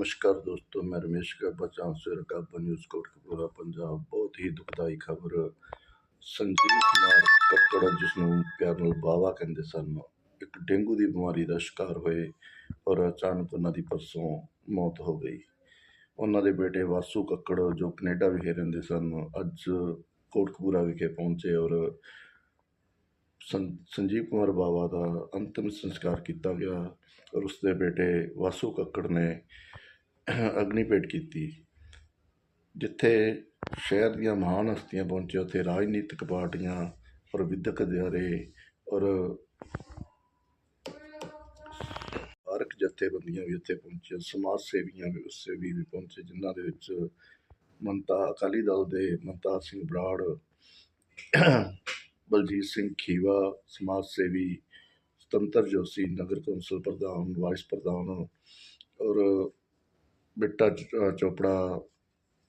ਨਮਸਕਾਰ ਦੋਸਤੋ, ਮੈਂ ਰਮੇਸ਼ ਗੱਬਾ ਚਾਂਸਲਰ ਗੱਬਾ ਨਿਊਜ਼ ਕੋਟਕਪੂਰਾ ਪੰਜਾਬ। ਬਹੁਤ ਹੀ ਦੁਖਦਾਈ ਖਬਰ। ਸੰਜੀਵ ਕੁਮਾਰ ਕੱਕੜ ਜਿਸ ਨੂੰ ਪਿਆਰ ਨਾਲ ਬਾਵਾ ਕਹਿੰਦੇ ਸਨ, ਇੱਕ ਡੇਂਗੂ ਦੀ ਬਿਮਾਰੀ ਦਾ ਸ਼ਿਕਾਰ ਹੋਏ ਔਰ ਅਚਾਨਕ ਉਹਨਾਂ ਦੀ ਪਰਸੋਂ ਮੌਤ ਹੋ ਗਈ। ਉਹਨਾਂ ਦੇ ਬੇਟੇ ਵਾਸੂ ਕੱਕੜ ਜੋ ਕੈਨੇਡਾ ਵਿਖੇ ਰਹਿੰਦੇ ਸਨ, ਅੱਜ ਕੋਟਕਪੂਰਾ ਵਿਖੇ ਪਹੁੰਚੇ ਔਰ ਸੰਜੀਵ ਕੁਮਾਰ ਬਾਵਾ ਦਾ ਅੰਤਿਮ ਸੰਸਕਾਰ ਕੀਤਾ ਗਿਆ। ਔਰ ਉਸਦੇ ਬੇਟੇ ਵਾਸੂ ਕੱਕੜ ਨੇ ਅਗਨੀ ਭੇਟ ਕੀਤੀ, ਜਿੱਥੇ ਸ਼ਹਿਰ ਦੀਆਂ ਮਹਾਨ ਹਸਤੀਆਂ ਪਹੁੰਚੇ, ਉੱਥੇ ਰਾਜਨੀਤਿਕ ਪਾਰਟੀਆਂ ਔਰ ਵਿਦਿਅਕ ਅਦਾਰੇ ਔਰ ਹਰਕ ਜਥੇਬੰਦੀਆਂ ਵੀ ਉੱਥੇ ਪਹੁੰਚੀਆਂ, ਸਮਾਜ ਸੇਵੀਆਂ ਵੀ ਉਸੇ ਵੀ ਵੀ ਪਹੁੰਚੇ, ਜਿਨ੍ਹਾਂ ਦੇ ਵਿੱਚ ਮੰਤਾ ਅਕਾਲੀ ਦਲ ਦੇ ਮਨਤਾ ਸਿੰਘ ਬਰਾੜ, ਬਲਜੀਤ ਸਿੰਘ ਖੀਵਾ, ਸਮਾਜ ਸੇਵੀ ਸੁਤੰਤਰ ਜੋਸ਼ੀ, ਨਗਰ ਕੌਂਸਲ ਪ੍ਰਧਾਨ, ਵਾਈਸ ਪ੍ਰਧਾਨ ਔਰ ਬਿੱਟਾ ਚੋਪੜਾ,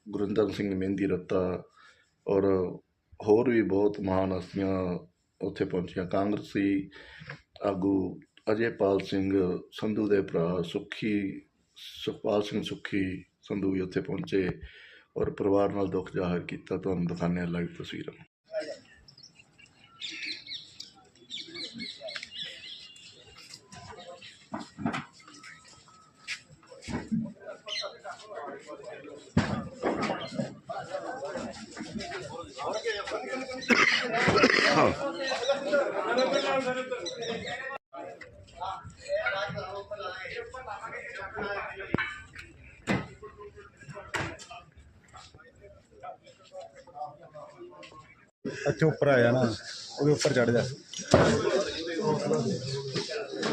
ਗੁਰਿੰਦਰ ਸਿੰਘ ਮਹਿੰਦੀ ਰੱਤਾ ਔਰ ਹੋਰ ਵੀ ਬਹੁਤ ਮਹਾਨ ਹਸਤੀਆਂ ਉੱਥੇ ਪਹੁੰਚੀਆਂ। ਕਾਂਗਰਸੀ ਆਗੂ ਅਜੇਪਾਲ ਸਿੰਘ, ਸੰਧੂ ਦੇ ਭਰਾ ਸੁਖੀ, ਸੁਖਪਾਲ ਸਿੰਘ ਸੁਖੀ ਸੰਧੂ ਵੀ ਉੱਥੇ ਪਹੁੰਚੇ ਔਰ ਪਰਿਵਾਰ ਨਾਲ ਦੁੱਖ ਜ਼ਾਹਰ ਕੀਤਾ। ਤੁਹਾਨੂੰ ਦਿਖਾਉਂਦੇ ਹਾਂ ਲਾਈਵ ਤਸਵੀਰਾਂ। ਅੱਛਾ ਉੱਪਰ ਆਇਆ ਨਾ ਉਹਦੇ ਉੱਪਰ ਚੜ ਜਾ।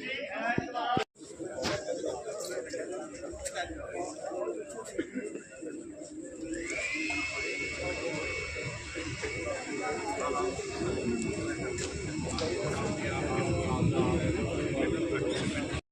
today